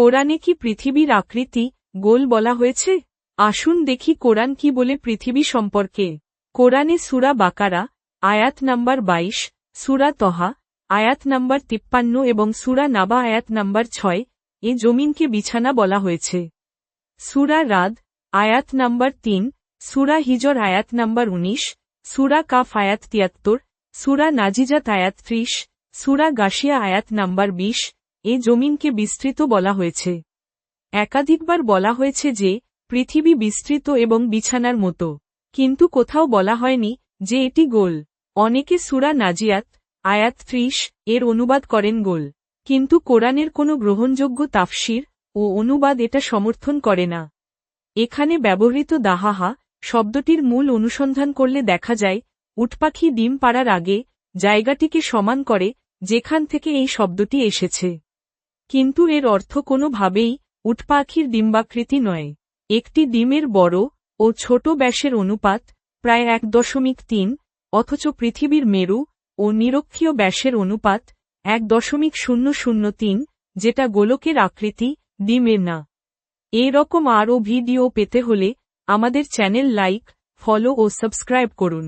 কোরআনে কি পৃথিবীর আকৃতি গোল বলা হয়েছে? আসুন দেখি কোরআন কি বলে পৃথিবী সম্পর্কে। কোরআনে সুরা বাকারা, আয়াত নাম্বার ২২ সুরা তহা, আয়াত নাম্বার তিপ্পান্ন এবং সুরা নাবা আয়াত নাম্বার ছয়, এ জমিনকে বিছানা বলা হয়েছে। সুরা রাদ, আয়াত নাম্বার তিন, সুরা হিজর আয়াত নাম্বার উনিশ, সুরা কাফ আয়াত তিয়াত্তর, সুরা নাজিজাত আয়াত ত্রিশ, সুরা গাশিয়া আয়াত নাম্বার বিশ এ জমিনকে বিস্তৃত বলা হয়েছে। একাধিকবার বলা হয়েছে যে, পৃথিবী বিস্তৃত এবং বিছানার মতো। কিন্তু কোথাও বলা হয়নি যে এটি গোল। অনেকে সুরা নাজিয়াত, আয়াত ত্রিশ এর অনুবাদ করেন গোল। কিন্তু কোরআনের কোনো গ্রহণযোগ্য তাফসির ও অনুবাদ এটা সমর্থন করে না। এখানে ব্যবহৃত দাহাহা শব্দটির মূল অনুসন্ধান করলে দেখা যায়, উটপাখি ডিম পাড়ার আগে জায়গাটিকে সমান করে যেখান থেকে এই শব্দটি এসেছে। কিন্তু এর অর্থ কোনোভাবেই উটপাখির ডিম্বাকৃতি নয়। একটি ডিমের বড় ও ছোট ব্যাসের অনুপাত প্রায় এক দশমিক তিন, অথচ পৃথিবীর মেরু ও নিরক্ষীয় ব্যাসের অনুপাত এক দশমিক শূন্য শূন্য তিন, যেটা গোলকের আকৃতি ডিমের না। এই রকম আরও ভিডিও পেতে হলে আমাদের চ্যানেল লাইক, ফলো ও সাবস্ক্রাইব করুন।